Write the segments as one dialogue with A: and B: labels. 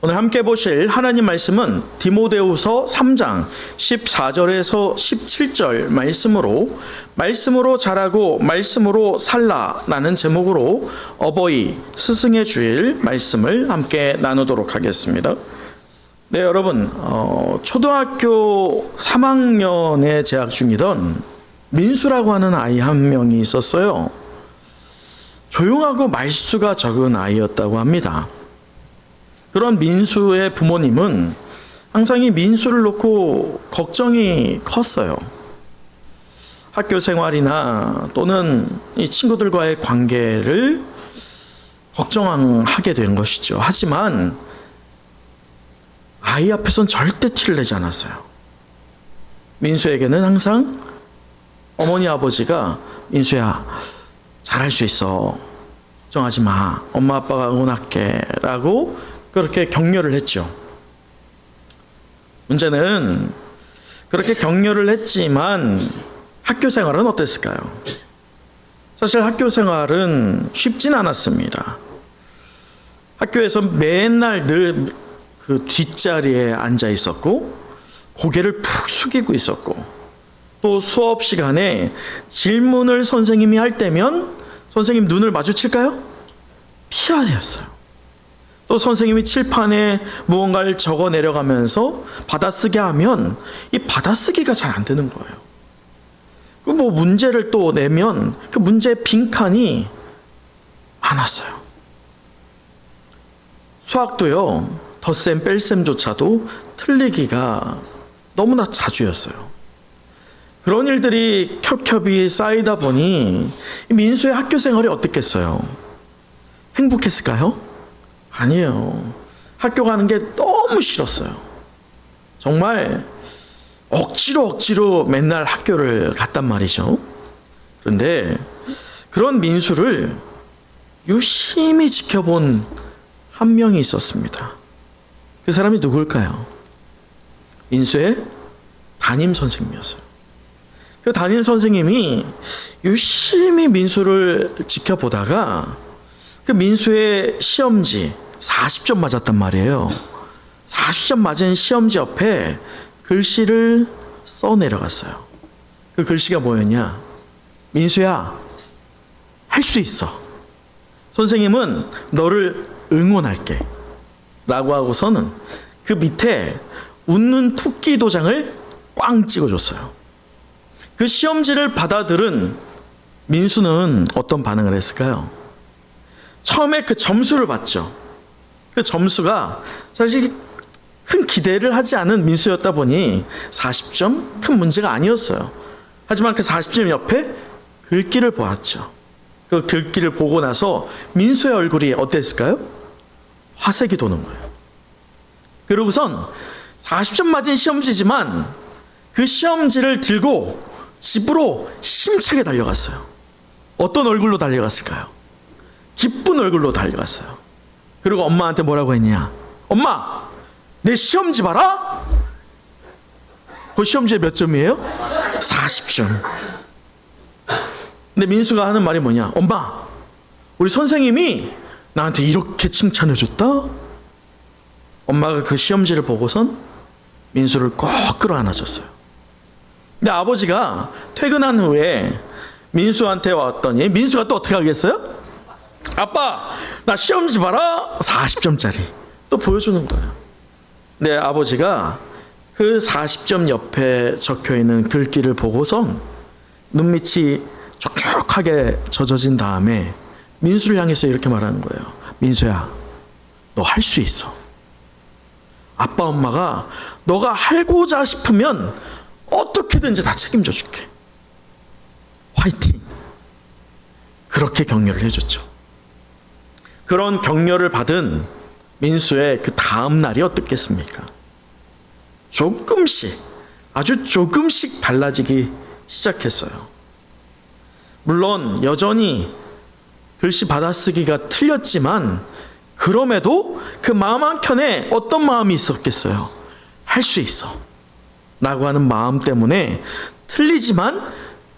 A: 오늘 함께 보실 하나님 말씀은 디모데후서 3장 14절에서 17절 말씀으로 말씀으로 자라고 말씀으로 살라라는 제목으로 어버이 스승의 주일 말씀을 함께 나누도록 하겠습니다. 네, 여러분, 어, 초등학교 3학년에 재학 중이던 민수라고 하는 아이 한 명이 있었어요. 조용하고 말수가 적은 아이였다고 합니다. 그런 민수의 부모님은 항상 이 민수를 놓고 걱정이 컸어요. 학교 생활이나 또는 이 친구들과의 관계를 걱정하게 된 것이죠. 하지만 아이 앞에선 절대 티를 내지 않았어요. 민수에게는 항상 어머니 아버지가 민수야 잘할 수 있어 걱정하지 마 엄마 아빠가 응원할게라고 그렇게 격려를 했죠. 문제는 그렇게 격려를 했지만 학교 생활은 어땠을까요? 사실 학교 생활은 쉽진 않았습니다. 학교에서 맨날 늘 그 뒷자리에 앉아 있었고 고개를 푹 숙이고 있었고 또 수업 시간에 질문을 선생님이 할 때면 선생님 눈을 마주칠까요? 피하였어요. 또 선생님이 칠판에 무언가를 적어 내려가면서 받아쓰게 하면 이 받아쓰기가 잘 안 되는 거예요. 그뭐 문제를 또 내면 그 문제 빈칸이 많았어요. 수학도요. 덧셈 뺄셈조차도 틀리기가 너무나 자주였어요. 그런 일들이 겹겹이 쌓이다 보니 이 민수의 학교 생활이 어떻겠어요? 행복했을까요? 아니에요. 학교 가는 게 너무 싫었어요. 정말 억지로 억지로 맨날 학교를 갔단 말이죠. 그런데 그런 민수를 유심히 지켜본 한 명이 있었습니다. 그 사람이 누굴까요? 민수의 담임 선생님이었어요. 그 담임 선생님이 유심히 민수를 지켜보다가 그 민수의 시험지 40점 맞았단 말이에요. 40점 맞은 시험지 옆에 글씨를 써 내려갔어요. 그 글씨가 뭐였냐? 민수야, 할 수 있어. 선생님은 너를 응원할게. 라고 하고서는 그 밑에 웃는 토끼 도장을 꽝 찍어줬어요. 그 시험지를 받아들은 민수는 어떤 반응을 했을까요? 처음에 그 점수를 봤죠. 그 점수가 사실 큰 기대를 하지 않은 민수였다 보니 40점 큰 문제가 아니었어요. 하지만 그 40점 옆에 글귀를 보았죠. 그 글귀를 보고 나서 민수의 얼굴이 어땠을까요? 화색이 도는 거예요. 그러고선 40점 맞은 시험지지만 그 시험지를 들고 집으로 힘차게 달려갔어요. 어떤 얼굴로 달려갔을까요? 기쁜 얼굴로 달려갔어요. 그리고 엄마한테 뭐라고 했냐? 엄마, 내 시험지 봐라. 그 시험지에 몇 점이에요? 40점. 근데 민수가 하는 말이 뭐냐? 엄마, 우리 선생님이 나한테 이렇게 칭찬해 줬다. 엄마가 그 시험지를 보고선 민수를 꼭 끌어안아줬어요. 근데 아버지가 퇴근한 후에 민수한테 왔더니 민수가 또 어떻게 하겠어요? 아빠, 나 시험지 봐라. 40점짜리. 또 보여주는 거예요. 내 아버지가 그 40점 옆에 적혀 있는 글귀를 보고선 눈밑이 촉촉하게 젖어진 다음에 민수를 향해서 이렇게 말하는 거예요. 민수야, 너 할 수 있어. 아빠, 엄마가 너가 하고자 싶으면 어떻게든지 다 책임져 줄게. 화이팅! 그렇게 격려를 해줬죠. 그런 격려를 받은 민수의 그 다음 날이 어떻겠습니까? 조금씩, 아주 조금씩 달라지기 시작했어요. 물론 여전히 글씨 받아쓰기가 틀렸지만 그럼에도 그 마음 한켠에 어떤 마음이 있었겠어요? 할 수 있어. 라고 하는 마음 때문에 틀리지만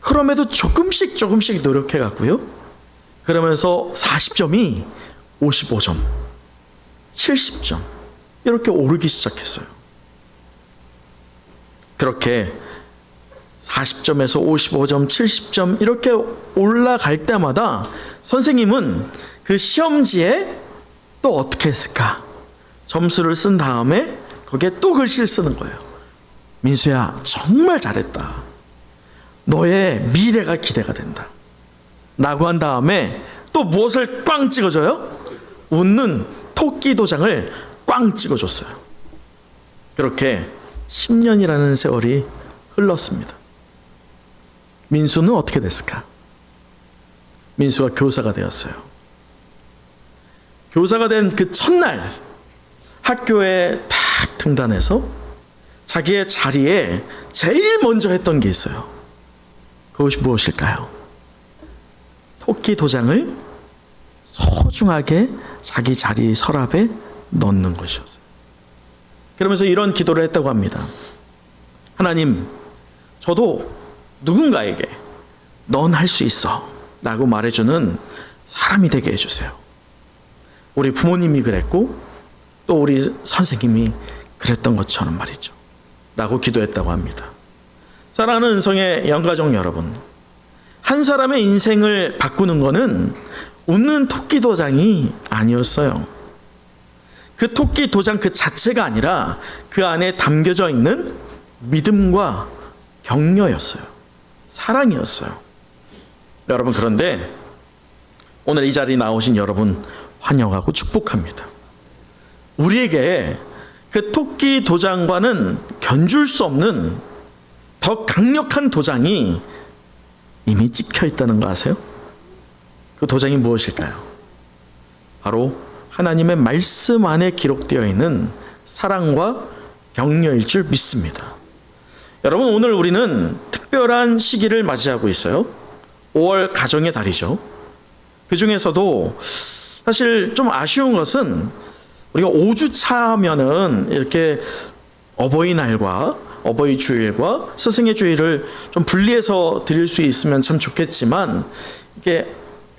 A: 그럼에도 조금씩 조금씩 노력해 갔고요. 그러면서 40점이 55점, 70점, 이렇게 오르기 시작했어요. 그렇게 40점에서 55점, 70점 이렇게 올라갈 때마다 선생님은 그 시험지에 또 어떻게 했을까? 점수를 쓴 다음에 거기에 또 글씨를 쓰는 거예요. 민수야, 정말 잘했다. 너의 미래가 기대가 된다. 라고 한 다음에 또 무엇을 꽝 찍어줘요? 웃는 토끼 도장을 꽝 찍어줬어요. 그렇게 10년이라는 세월이 흘렀습니다. 민수는 어떻게 됐을까? 민수가 교사가 되었어요. 교사가 된 그 첫날 학교에 탁 등단해서 자기의 자리에 제일 먼저 했던 게 있어요. 그것이 무엇일까요? 토끼 도장을 소중하게 자기 자리 서랍에 넣는 것이었어요. 그러면서 이런 기도를 했다고 합니다. 하나님, 저도 누군가에게 넌 할 수 있어 라고 말해주는 사람이 되게 해주세요. 우리 부모님이 그랬고 또 우리 선생님이 그랬던 것처럼 말이죠. 라고 기도했다고 합니다. 사랑하는 은성의 영가족 여러분, 한 사람의 인생을 바꾸는 것은 웃는 토끼 도장이 아니었어요. 그 토끼 도장 그 자체가 아니라 그 안에 담겨져 있는 믿음과 격려였어요. 사랑이었어요. 여러분 그런데 오늘 이 자리에 나오신 여러분 환영하고 축복합니다. 우리에게 그 토끼 도장과는 견줄 수 없는 더 강력한 도장이 이미 찍혀 있다는 거 아세요? 그 도장이 무엇일까요? 바로 하나님의 말씀 안에 기록되어 있는 사랑과 격려일 줄 믿습니다. 여러분 오늘 우리는 특별한 시기를 맞이하고 있어요. 5월 가정의 달이죠. 그 중에서도 사실 좀 아쉬운 것은 우리가 5주 차면은 이렇게 어버이날과 어버이 주일과 스승의 주일을 좀 분리해서 드릴 수 있으면 참 좋겠지만 이게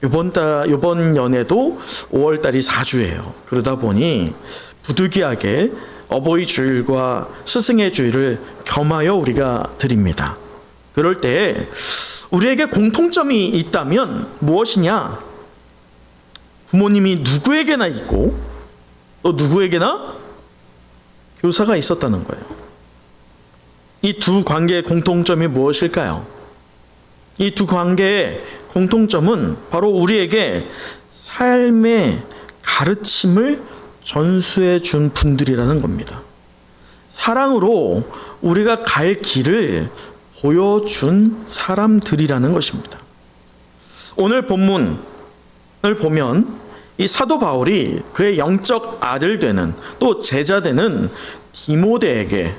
A: 이번 달 이번 연에도 5월 달이 4주예요. 그러다 보니 부득이하게 어버이 주일과 스승의 주일을 겸하여 우리가 드립니다. 그럴 때 우리에게 공통점이 있다면 무엇이냐? 부모님이 누구에게나 있고 또 누구에게나 교사가 있었다는 거예요. 이 두 관계의 공통점이 무엇일까요? 이 두 관계의 공통점은 바로 우리에게 삶의 가르침을 전수해 준 분들이라는 겁니다. 사랑으로 우리가 갈 길을 보여준 사람들이라는 것입니다. 오늘 본문을 보면 이 사도 바울이 그의 영적 아들 되는 또 제자 되는 디모데에게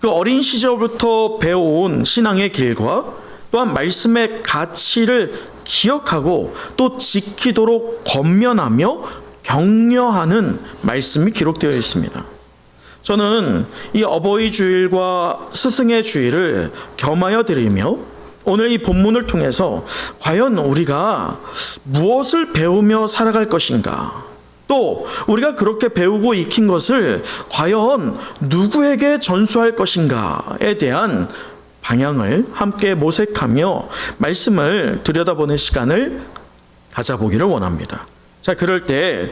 A: 그 어린 시절부터 배워온 신앙의 길과 또한 말씀의 가치를 기억하고 또 지키도록 권면하며 격려하는 말씀이 기록되어 있습니다. 저는 이 어버이 주일과 스승의 주일을 겸하여 드리며 오늘 이 본문을 통해서 과연 우리가 무엇을 배우며 살아갈 것인가? 또 우리가 그렇게 배우고 익힌 것을 과연 누구에게 전수할 것인가에 대한 방향을 함께 모색하며 말씀을 들여다보는 시간을 가져보기를 원합니다. 자, 그럴 때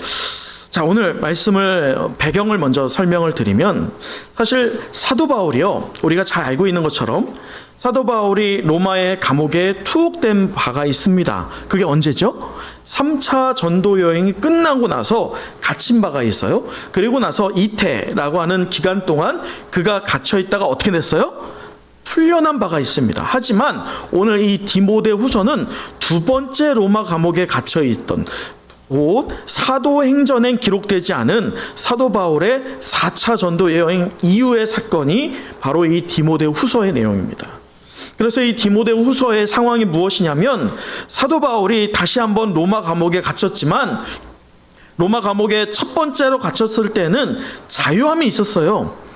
A: 자, 오늘 말씀을 배경을 먼저 설명을 드리면 사실 사도 바울이요. 우리가 잘 알고 있는 것처럼 사도 바울이 로마의 감옥에 투옥된 바가 있습니다. 그게 언제죠? 3차 전도 여행이 끝나고 나서 갇힌 바가 있어요. 그리고 나서 이태라고 하는 기간 동안 그가 갇혀 있다가 어떻게 됐어요? 풀려난 바가 있습니다. 하지만 오늘 이 디모데 후서는 두 번째 로마 감옥에 갇혀 있던 곧 사도행전에 기록되지 않은 사도 바울의 4차 전도 여행 이후의 사건이 바로 이 디모데 후서의 내용입니다. 그래서 이 디모데 후서의 상황이 무엇이냐면 사도 바울이 다시 한번 로마 감옥에 갇혔지만 로마 감옥에 첫 번째로 갇혔을 때는 자유함이 있었어요.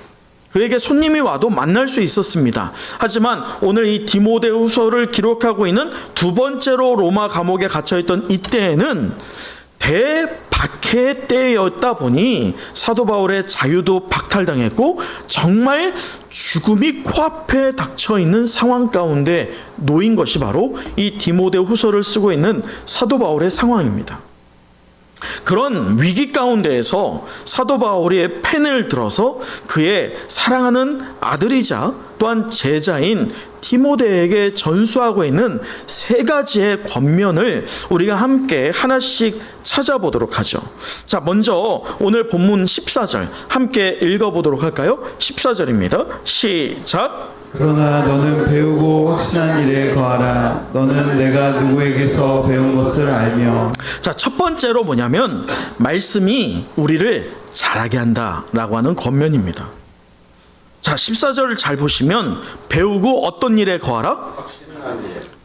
A: 그에게 손님이 와도 만날 수 있었습니다. 하지만 오늘 이 디모데 후서를 기록하고 있는 두 번째로 로마 감옥에 갇혀 있던 이때에는 대박해 때였다 보니 사도 바울의 자유도 박탈당했고 정말 죽음이 코앞에 닥쳐 있는 상황 가운데 놓인 것이 바로 이 디모데 후서를 쓰고 있는 사도 바울의 상황입니다. 그런 위기 가운데에서 사도 바울이 펜을 들어서 그의 사랑하는 아들이자 또한 제자인 디모데에게 전수하고 있는 세 가지의 권면을 우리가 함께 하나씩 찾아보도록 하죠. 자, 먼저 오늘 본문 14절 함께 읽어보도록 할까요? 14절입니다. 시작.
B: 그러나 너는 배우고 확신한 일에 거하라. 너는 내가 누구에게서 배운 것을 알며
A: 자, 첫 번째로 뭐냐면 말씀이 우리를 잘하게 한다라고 하는 권면입니다. 자, 14절을 잘 보시면 배우고 어떤 일에 거하라?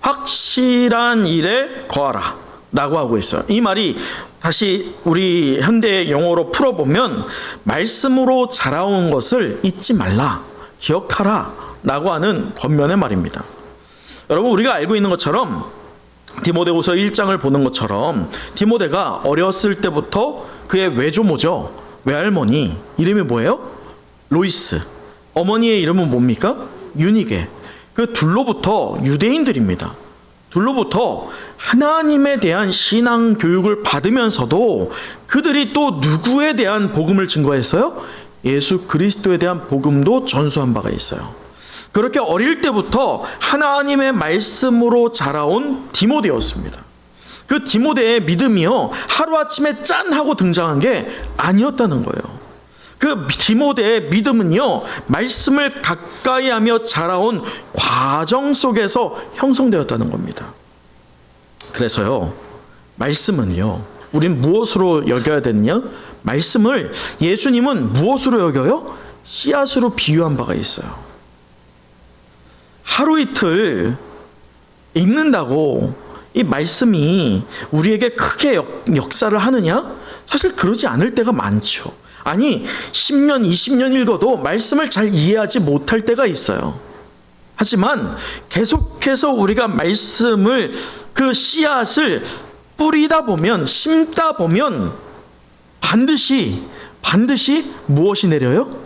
A: 확실한 일에 거하라. 라고 하고 있어요. 이 말이 다시 우리 현대 영어로 풀어보면 말씀으로 자라온 것을 잊지 말라. 기억하라. 라고 하는 권면의 말입니다. 여러분, 우리가 알고 있는 것처럼 디모데후서 1장을 보는 것처럼 디모데가 어렸을 때부터 그의 외조모죠. 외할머니 이름이 뭐예요? 로이스. 어머니의 이름은 뭡니까? 유니게. 그 둘로부터 유대인들입니다. 둘로부터 하나님에 대한 신앙 교육을 받으면서도 그들이 또 누구에 대한 복음을 증거했어요? 예수 그리스도에 대한 복음도 전수한 바가 있어요. 그렇게 어릴 때부터 하나님의 말씀으로 자라온 디모데였습니다. 그 디모데의 믿음이요 하루아침에 짠 하고 등장한 게 아니었다는 거예요. 그 디모데의 믿음은요 말씀을 가까이 하며 자라온 과정 속에서 형성되었다는 겁니다. 그래서요 말씀은요 우린 무엇으로 여겨야 되느냐? 말씀을 예수님은 무엇으로 여겨요? 씨앗으로 비유한 바가 있어요. 하루 이틀 읽는다고 이 말씀이 우리에게 크게 역, 역사를 하느냐? 사실 그러지 않을 때가 많죠. 아니, 10년, 20년 읽어도 말씀을 잘 이해하지 못할 때가 있어요. 하지만 계속해서 우리가 말씀을 그 씨앗을 뿌리다 보면, 심다 보면 반드시, 반드시 무엇이 내려요?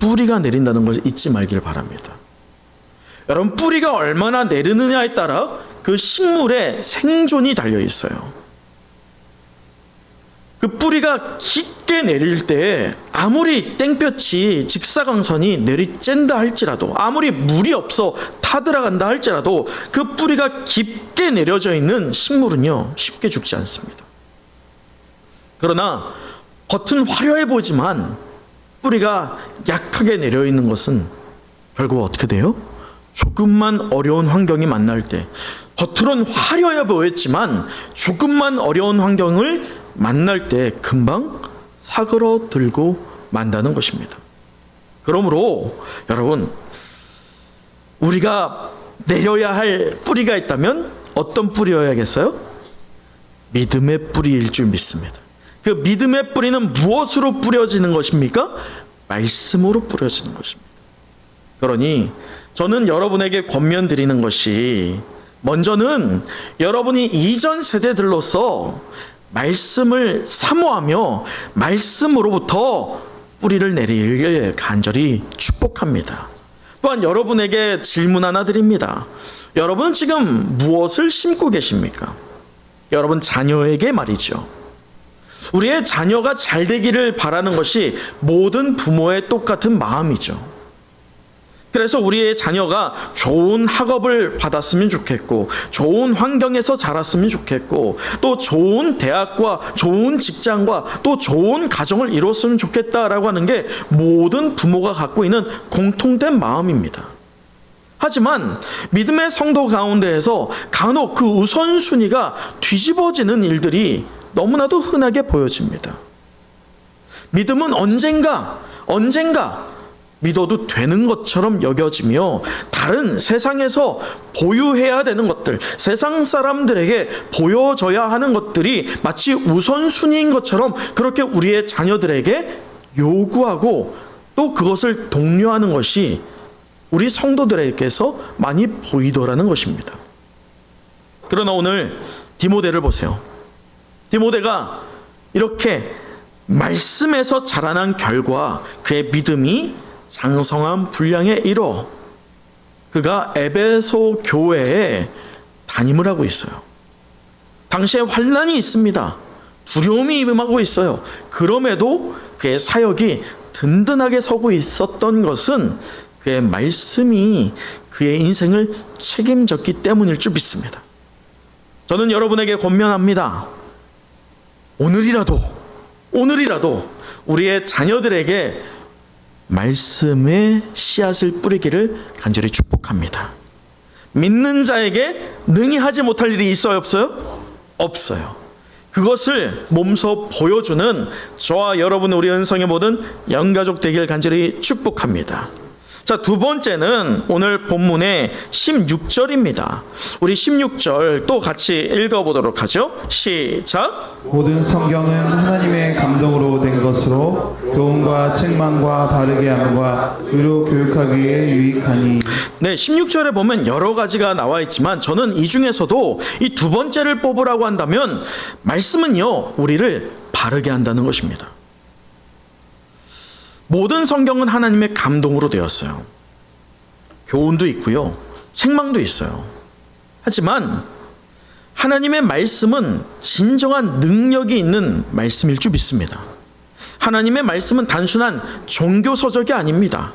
A: 뿌리가 내린다는 것을 잊지 말기를 바랍니다. 여러분 뿌리가 얼마나 내리느냐에 따라 그 식물의 생존이 달려 있어요. 그 뿌리가 깊게 내릴 때 아무리 땡볕이 직사광선이 내리쬐다 할지라도 아무리 물이 없어 타들어간다 할지라도 그 뿌리가 깊게 내려져 있는 식물은요 쉽게 죽지 않습니다. 그러나 겉은 화려해 보지만 뿌리가 약하게 내려 있는 것은 결국 어떻게 돼요? 조금만 어려운 환경이 만날 때 겉으론 화려해 보였지만 조금만 어려운 환경을 만날 때 금방 사그러들고 만다는 것입니다. 그러므로 여러분 우리가 내려야 할 뿌리가 있다면 어떤 뿌리여야겠어요? 믿음의 뿌리일 줄 믿습니다. 그 믿음의 뿌리는 무엇으로 뿌려지는 것입니까? 말씀으로 뿌려지는 것입니다. 그러니 저는 여러분에게 권면 드리는 것이 먼저는 여러분이 이전 세대들로서 말씀을 사모하며 말씀으로부터 뿌리를 내리길 간절히 축복합니다. 또한 여러분에게 질문 하나 드립니다. 여러분 지금 무엇을 심고 계십니까? 여러분 자녀에게 말이죠. 우리의 자녀가 잘 되기를 바라는 것이 모든 부모의 똑같은 마음이죠. 그래서 우리의 자녀가 좋은 학업을 받았으면 좋겠고, 좋은 환경에서 자랐으면 좋겠고, 또 좋은 대학과 좋은 직장과 또 좋은 가정을 이뤘으면 좋겠다라고 하는 게 모든 부모가 갖고 있는 공통된 마음입니다. 하지만 믿음의 성도 가운데에서 간혹 그 우선순위가 뒤집어지는 일들이 너무나도 흔하게 보여집니다. 믿음은 언젠가, 언젠가 믿어도 되는 것처럼 여겨지며 다른 세상에서 보유해야 되는 것들, 세상 사람들에게 보여져야 하는 것들이 마치 우선순위인 것처럼 그렇게 우리의 자녀들에게 요구하고 또 그것을 독려하는 것이 우리 성도들에게서 많이 보이더라는 것입니다. 그러나 오늘 디모데를 보세요. 디모데가 이렇게 말씀에서 자라난 결과 그의 믿음이 장성한 분량에 이뤄 그가 에베소 교회에 담임을 하고 있어요. 당시에 환란이 있습니다. 두려움이 임하고 있어요. 그럼에도 그의 사역이 든든하게 서고 있었던 것은 그의 말씀이 그의 인생을 책임졌기 때문일 줄 믿습니다. 저는 여러분에게 권면합니다. 오늘이라도, 오늘이라도 우리의 자녀들에게 말씀의 씨앗을 뿌리기를 간절히 축복합니다. 믿는 자에게 능히 하지 못할 일이 있어요, 없어요? 없어요. 그것을 몸소 보여주는 저와 여러분 우리 은성의 모든 영가족 되길 간절히 축복합니다. 자, 두 번째는 오늘 본문의 16절입니다. 우리 16절 또 같이 읽어 보도록 하죠. 시작.
B: 모든 성경은 하나님의 감동으로 된 것으로 교훈과 책망과 바르게 함과 의로 교육하기에 유익하니
A: 네, 16절에 보면 여러 가지가 나와 있지만 저는 이 중에서도 이 두 번째를 뽑으라고 한다면 말씀은요, 우리를 바르게 한다는 것입니다. 모든 성경은 하나님의 감동으로 되었어요. 교훈도 있고요. 책망도 있어요. 하지만 하나님의 말씀은 진정한 능력이 있는 말씀일 줄 믿습니다. 하나님의 말씀은 단순한 종교 서적이 아닙니다.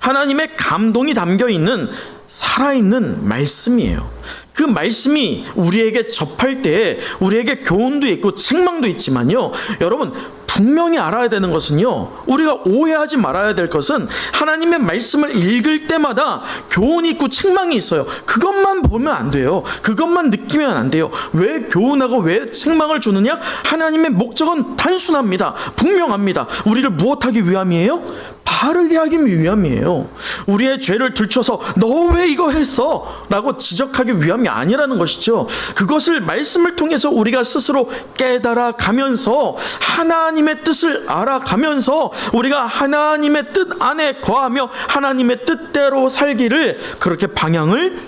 A: 하나님의 감동이 담겨 있는 살아있는 말씀이에요. 그 말씀이 우리에게 접할 때 우리에게 교훈도 있고 책망도 있지만요. 여러분 분명히 알아야 되는 것은요. 우리가 오해하지 말아야 될 것은 하나님의 말씀을 읽을 때마다 교훈이 있고 책망이 있어요. 그것만 보면 안 돼요. 그것만 느끼면 안 돼요. 왜 교훈하고 왜 책망을 주느냐? 하나님의 목적은 단순합니다. 분명합니다. 우리를 무엇하기 위함이에요? 바르게 하기 위함이에요. 우리의 죄를 들춰서 너 왜 이거 했어? 라고 지적하기 위함이 아니라는 것이죠. 그것을 말씀을 통해서 우리가 스스로 깨달아 가면서 하나님의 뜻을 알아가면서 우리가 하나님의 뜻 안에 거하며 하나님의 뜻대로 살기를 그렇게 방향을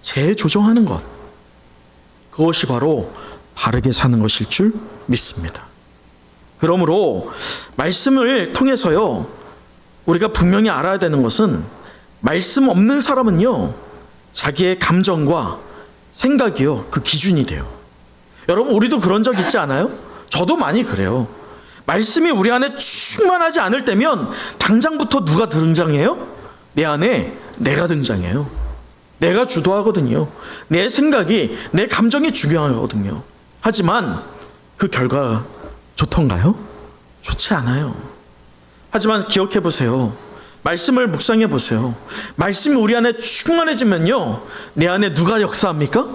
A: 재조정하는 것. 그것이 바로 바르게 사는 것일 줄 믿습니다. 그러므로 말씀을 통해서요, 우리가 분명히 알아야 되는 것은 말씀 없는 사람은요, 자기의 감정과 생각이요, 그 기준이 돼요. 여러분, 우리도 그런 적 있지 않아요? 저도 많이 그래요. 말씀이 우리 안에 충만하지 않을 때면 당장부터 누가 등장해요? 내 안에 내가 등장해요. 내가 주도하거든요. 내 생각이, 내 감정이 중요하거든요. 하지만 그 결과가 좋던가요? 좋지 않아요. 하지만 기억해 보세요. 말씀을 묵상해 보세요. 말씀이 우리 안에 충만해지면요. 내 안에 누가 역사합니까?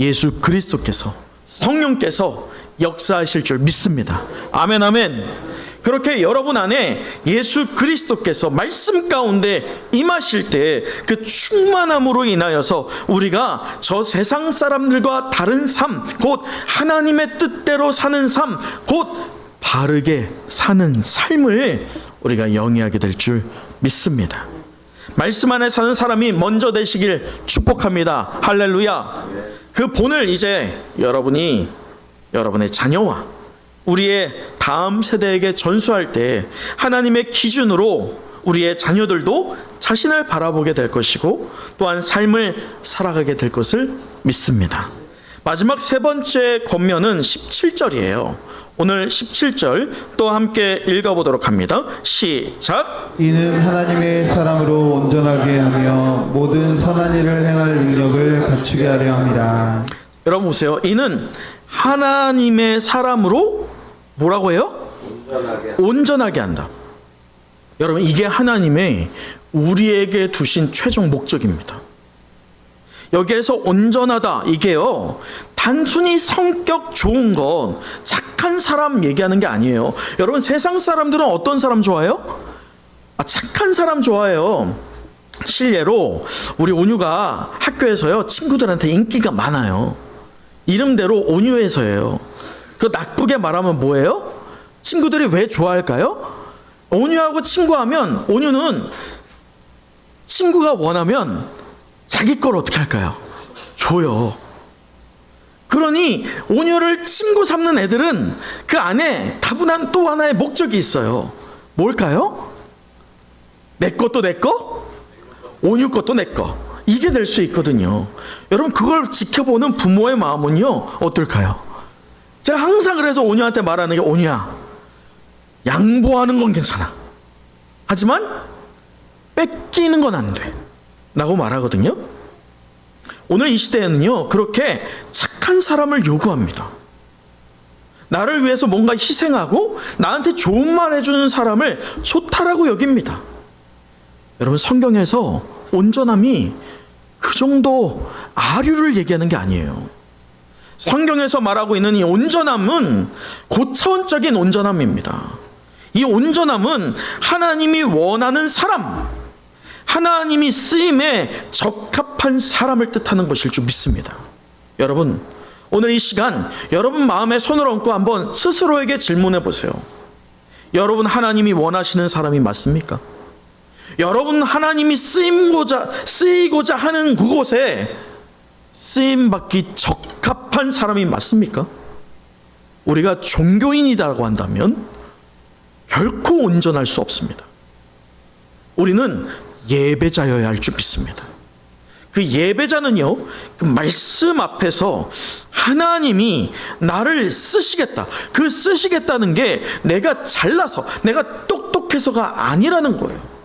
A: 예수 그리스도께서 성령께서 역사하실 줄 믿습니다. 아멘 아멘. 그렇게 여러분 안에 예수 그리스도께서 말씀 가운데 임하실 때 그 충만함으로 인하여서 우리가 저 세상 사람들과 다른 삶, 곧 하나님의 뜻대로 사는 삶, 곧 바르게 사는 삶을 우리가 영위하게 될 줄 믿습니다. 말씀 안에 사는 사람이 먼저 되시길 축복합니다. 할렐루야. 그 본을 이제 여러분이 여러분의 자녀와 우리의 다음 세대에게 전수할 때 하나님의 기준으로 우리의 자녀들도 자신을 바라보게 될 것이고 또한 삶을 살아가게 될 것을 믿습니다. 마지막 세 번째 권면은 17절이에요. 오늘 17절 또 함께 읽어보도록 합니다. 시작.
B: 이는 하나님의 사람으로 온전하게 하며 모든 선한 일을 행할 능력을 갖추게 하려 함이라
A: 여러분 보세요. 이는 하나님의 사람으로 뭐라고 해요? 온전하게 한다. 여러분 이게 하나님의 우리에게 두신 최종 목적입니다. 여기에서 온전하다 이게요 단순히 성격 좋은 것 착한 사람 얘기하는 게 아니에요. 여러분 세상 사람들은 어떤 사람 좋아해요? 아 착한 사람 좋아해요. 실례로 우리 온유가 학교에서요 친구들한테 인기가 많아요. 이름대로 온유해서예요. 그 나쁘게 말하면 뭐예요? 친구들이 왜 좋아할까요? 온유하고 친구하면 온유는 친구가 원하면 자기 걸 어떻게 할까요? 줘요. 그러니 온유를 친구 삼는 애들은 그 안에 다분한 또 하나의 목적이 있어요. 뭘까요? 내 것도 내 거, 온유 것도 내 거. 이게 될 수 있거든요. 여러분 그걸 지켜보는 부모의 마음은요 어떨까요? 제가 항상 그래서 온유한테 말하는 게 온유야 양보하는 건 괜찮아. 하지만 뺏기는 건 안 돼. 라고 말하거든요. 오늘 이 시대에는요, 그렇게 착한 사람을 요구합니다. 나를 위해서 뭔가 희생하고 나한테 좋은 말 해주는 사람을 좋다라고 여깁니다. 여러분, 성경에서 온전함이 그 정도 아류를 얘기하는 게 아니에요. 성경에서 말하고 있는 이 온전함은 고차원적인 온전함입니다. 이 온전함은 하나님이 원하는 사람, 하나님이 쓰임에 적합한 사람을 뜻하는 것일 줄 믿습니다. 여러분, 오늘 이 시간 여러분 마음에 손을 얹고 한번 스스로에게 질문해 보세요. 여러분 하나님이 원하시는 사람이 맞습니까? 여러분 하나님이 쓰임고자 쓰이고자 하는 그곳에 쓰임 받기 적합한 사람이 맞습니까? 우리가 종교인이라고 한다면 결코 온전할 수 없습니다. 우리는 예배자여야 할 줄 믿습니다. 그 예배자는요, 그 말씀 앞에서 하나님이 나를 쓰시겠다. 그 쓰시겠다는 게 내가 잘나서, 내가 똑똑해서가 아니라는 거예요.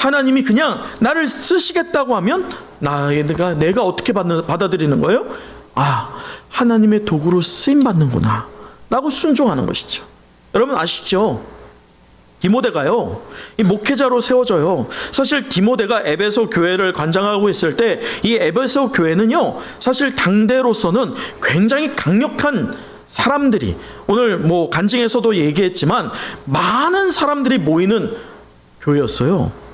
A: 하나님이 그냥 나를 쓰시겠다고 하면 나가 내가 어떻게 받는, 받아들이는 거예요? 아, 하나님의 도구로 쓰임 받는구나. 라고 순종하는 것이죠. 여러분 아시죠? 디모데가요, 이 목회자로 세워져요. 사실 디모데가 에베소 교회를 관장하고 있을 때, 이 에베소 교회는요, 사실 당대로서는 굉장히 강력한 사람들이, 오늘 뭐 간증에서도 얘기했지만, 많은 사람들이 모이는 교회였어요.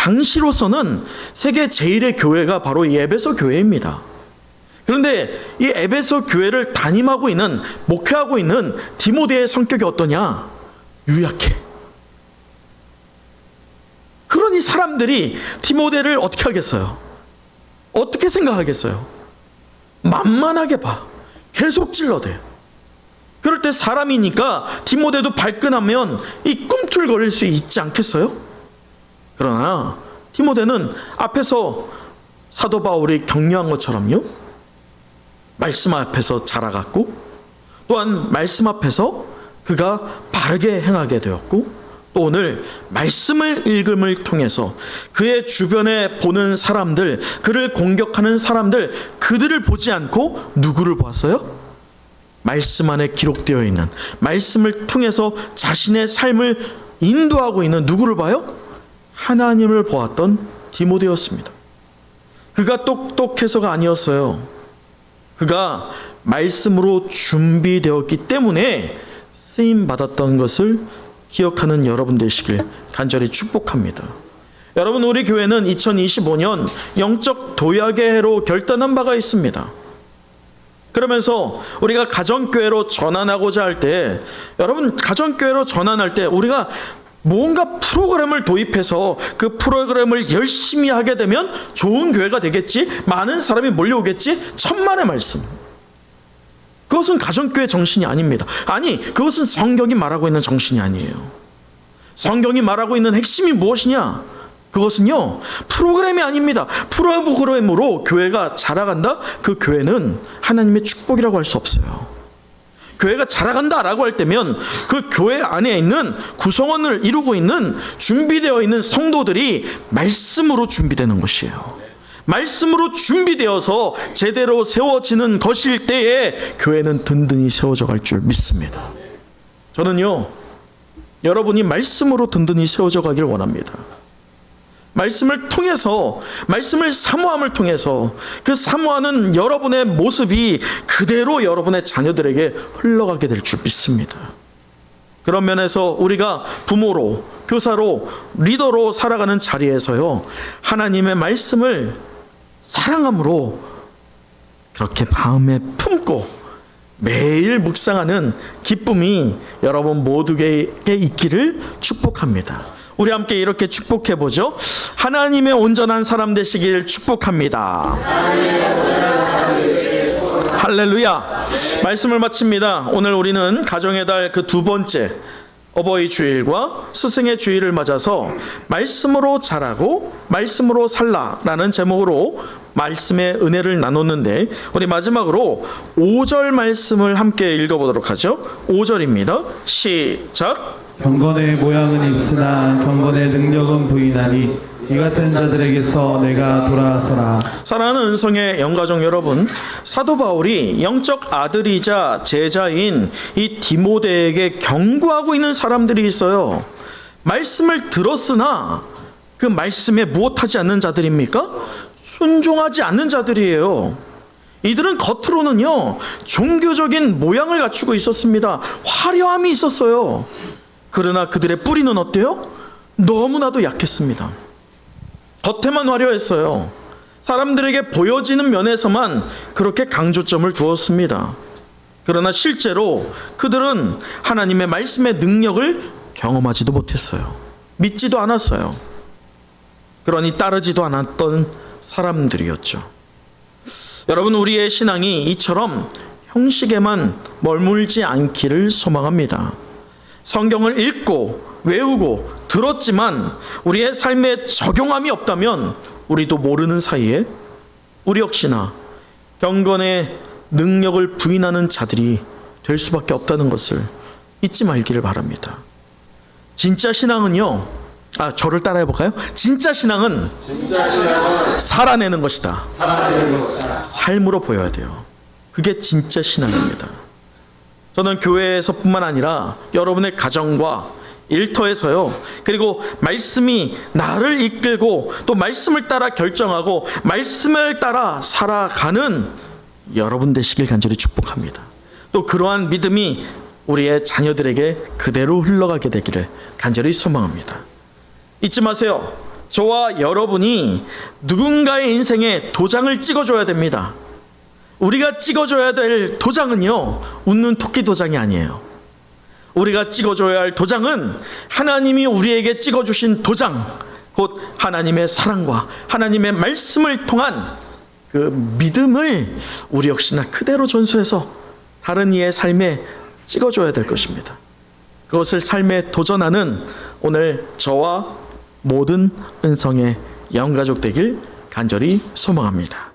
A: 당시로서는 세계 제일의 교회가 바로 이 에베소 교회입니다. 그런데 이 에베소 교회를 담임하고 있는, 목회하고 있는 디모데의 성격이 어떠냐? 유약해. 그러니 사람들이 디모데를 어떻게 하겠어요? 어떻게 생각하겠어요? 만만하게 봐. 계속 찔러대. 그럴 때 사람이니까 디모데도 발끈하면 이 꿈틀거릴 수 있지 않겠어요? 그러나 디모데는 앞에서 사도 바울이 격려한 것처럼요. 말씀 앞에서 자라갔고 또한 말씀 앞에서 그가 바르게 행하게 되었고 또 오늘 말씀을 읽음을 통해서 그의 주변에 보는 사람들, 그를 공격하는 사람들, 그들을 보지 않고 누구를 보았어요? 말씀 안에 기록되어 있는 말씀을 통해서 자신의 삶을 인도하고 있는 누구를 봐요? 하나님을 보았던 디모데였습니다. 그가 똑똑해서가 아니었어요. 그가 말씀으로 준비되었기 때문에 쓰임 받았던 것을 기억하는 여러분 되시길 간절히 축복합니다. 여러분 우리 교회는 2025년 영적 도약의 해로 결단한 바가 있습니다. 그러면서 우리가 가정교회로 전환하고자 할 때 여러분 가정교회로 전환할 때 우리가 뭔가 프로그램을 도입해서 그 프로그램을 열심히 하게 되면 좋은 교회가 되겠지 많은 사람이 몰려오겠지 천만의 말씀 그것은 가정교회 정신이 아닙니다. 아니, 그것은 성경이 말하고 있는 정신이 아니에요. 성경이 말하고 있는 핵심이 무엇이냐? 그것은요, 프로그램이 아닙니다. 프로그램으로 교회가 자라간다? 그 교회는 하나님의 축복이라고 할 수 없어요. 교회가 자라간다라고 할 때면 그 교회 안에 있는 구성원을 이루고 있는 준비되어 있는 성도들이 말씀으로 준비되는 것이에요. 말씀으로 준비되어서 제대로 세워지는 것일 때에 교회는 든든히 세워져 갈 줄 믿습니다. 저는요, 여러분이 말씀으로 든든히 세워져 가길 원합니다. 말씀을 통해서, 말씀을 사모함을 통해서 그 사모하는 여러분의 모습이 그대로 여러분의 자녀들에게 흘러가게 될 줄 믿습니다. 그런 면에서 우리가 부모로, 교사로, 리더로 살아가는 자리에서요, 하나님의 말씀을 사랑함으로 그렇게 마음에 품고 매일 묵상하는 기쁨이 여러분 모두에게 있기를 축복합니다. 우리 함께 이렇게 축복해 보죠. 하나님의 온전한 사람 되시길 축복합니다. 할렐루야. 말씀을 마칩니다. 오늘 우리는 가정의 달 그 두 번째 어버이 주일과 스승의 주일을 맞아서 말씀으로 자라고 말씀으로 살라라는 제목으로 말씀의 은혜를 나눴는데 우리 마지막으로 5절 말씀을 함께 읽어보도록 하죠. 5절입니다. 시작.
B: 경건의 모양은 있으나 경건의 능력은 부인하니 이 같은 자들에게서 내가 돌아서라.
A: 사랑하는 은성의 영가족 여러분, 사도 바울이 영적 아들이자 제자인 이 디모데에게 경고하고 있는 사람들이 있어요. 말씀을 들었으나 그 말씀에 무엇하지 않는 자들입니까? 순종하지 않는 자들이에요. 이들은 겉으로는요, 종교적인 모양을 갖추고 있었습니다. 화려함이 있었어요. 그러나 그들의 뿌리는 어때요? 너무나도 약했습니다. 겉에만 화려했어요. 사람들에게 보여지는 면에서만 그렇게 강조점을 두었습니다. 그러나 실제로 그들은 하나님의 말씀의 능력을 경험하지도 못했어요. 믿지도 않았어요. 그러니 따르지도 않았던 사람들이었죠. 여러분, 우리의 신앙이 이처럼 형식에만 머물지 않기를 소망합니다. 성경을 읽고 외우고 들었지만 우리의 삶에 적용함이 없다면 우리도 모르는 사이에 우리 역시나 경건의 능력을 부인하는 자들이 될 수밖에 없다는 것을 잊지 말기를 바랍니다. 진짜 신앙은요. 아, 저를 따라해 볼까요? 진짜 신앙은 살아내는 것이다. 삶으로 보여야 돼요. 그게 진짜 신앙입니다. 저는 교회에서뿐만 아니라 여러분의 가정과 일터에서요. 그리고 말씀이 나를 이끌고 또 말씀을 따라 결정하고 말씀을 따라 살아가는 여러분 되시길 간절히 축복합니다. 또 그러한 믿음이 우리의 자녀들에게 그대로 흘러가게 되기를 간절히 소망합니다. 잊지 마세요. 저와 여러분이 누군가의 인생에 도장을 찍어줘야 됩니다. 우리가 찍어줘야 될 도장은요, 웃는 토끼 도장이 아니에요. 우리가 찍어줘야 할 도장은 하나님이 우리에게 찍어주신 도장, 곧 하나님의 사랑과 하나님의 말씀을 통한 그 믿음을 우리 역시나 그대로 전수해서 다른 이의 삶에 찍어줘야 될 것입니다. 그것을 삶에 도전하는 오늘 저와 모든 은성의 영가족 되길 간절히 소망합니다.